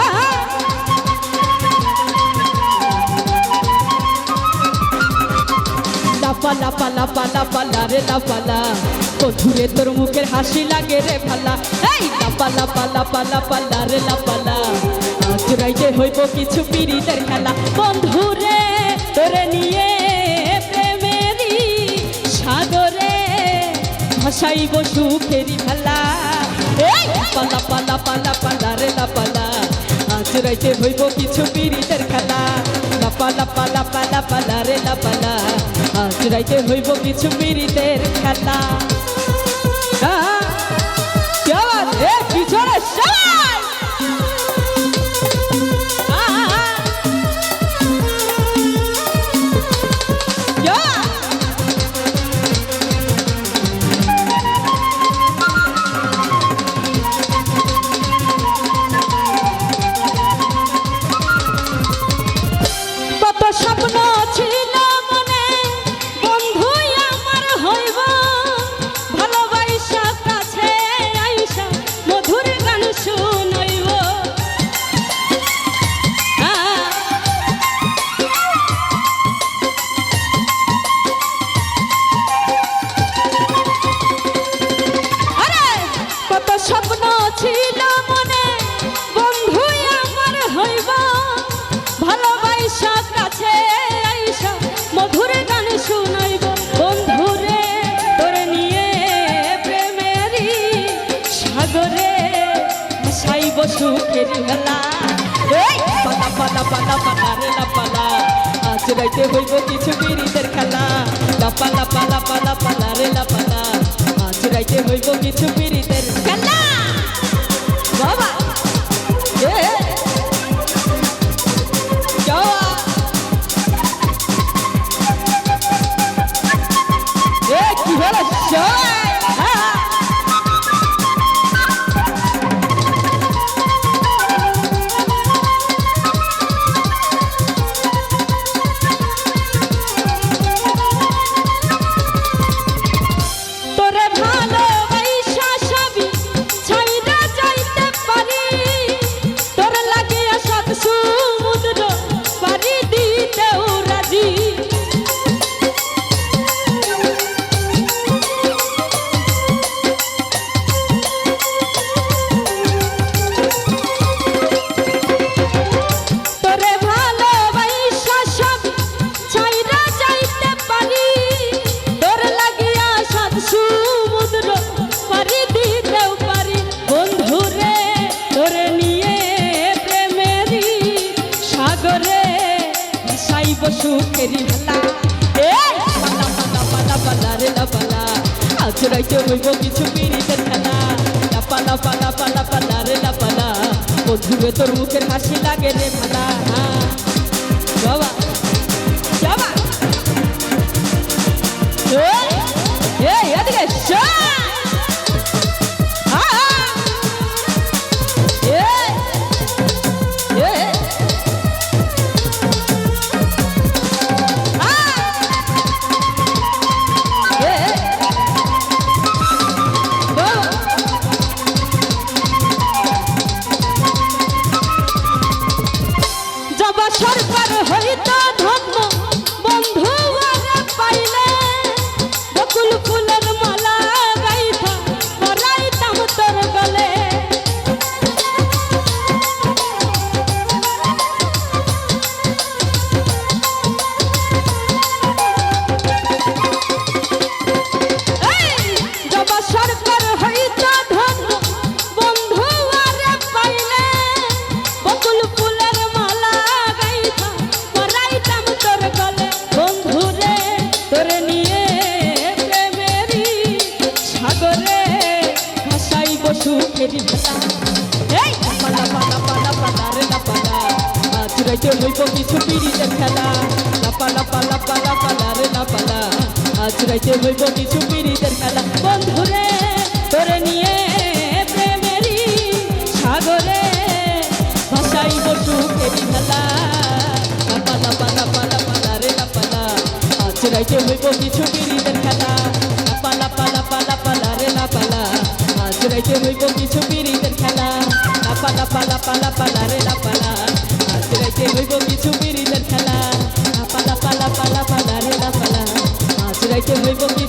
আহা! লাপা লাপা লাপা লাপা লা রে লাপা তোর মুখের হাসি লাগে রে, ভালা। এই লাপা লাপা লাপা লাপা লা রে লা। আজ রাইতে হইব কিছু পিরিতের খেলা। বন্ধুরে তোরে নিয়ে প্রেমেরই সাগরে ভাসাইব সুখেরি খেলা। পালা পালা পালা পালা রে, লা আজ রাইতে হইব কিছু পিরিতের খেলা। লাপা লাপা লাপা লাপা লা রে, লা আজ রাইতে হইব কিছু পিরিতের খেলা। কাছে সাগরে পালা পালা পালা পালা রে, লা, পালা। আজ রাইতে হইব কিছু বিরিতের খেলা। কিছু খেলা। Yeah! সুখেরি ভালা এ! পালা পালা পালা পালা রে লা, পালা। আজ রাইতে হইব কিছু পিরিতের খেলা। লা, পালা পালা পালা পালা রে লা, পালা। তোর মুখের হাসি লাগে রে ভালা। বাবা যাবা ফেরি ভেলা এই পালা পালা পালা পালা রে লাপালা আজরাইতে লইব কিছু পিড়িদের খেলা লাপালা পালা পালা পালা রে লাপালা আজরাইতে লইব কিছু পিড়িদের খেলা বন্ধুরে তোরে নিয়ে প্রেমেরি সাগরে ভাসাইব সুখেরি ভেলা লাপালা পালা পালা পালা রে লাপালা আজরাইতে লইব কিছু পিড়িদের খেলা লাপালা পালা পালা পালা রে লাপালা রাইতে হইব কিছু পিড়িতের খেলা লাপা লাপা লাপা পালা রে লা পালা আজ রাইতে হইব কিছু পিড়িতের খেলা পালা পালা পালা পালা রে লা পালা আজ রাইতে হইব কিছু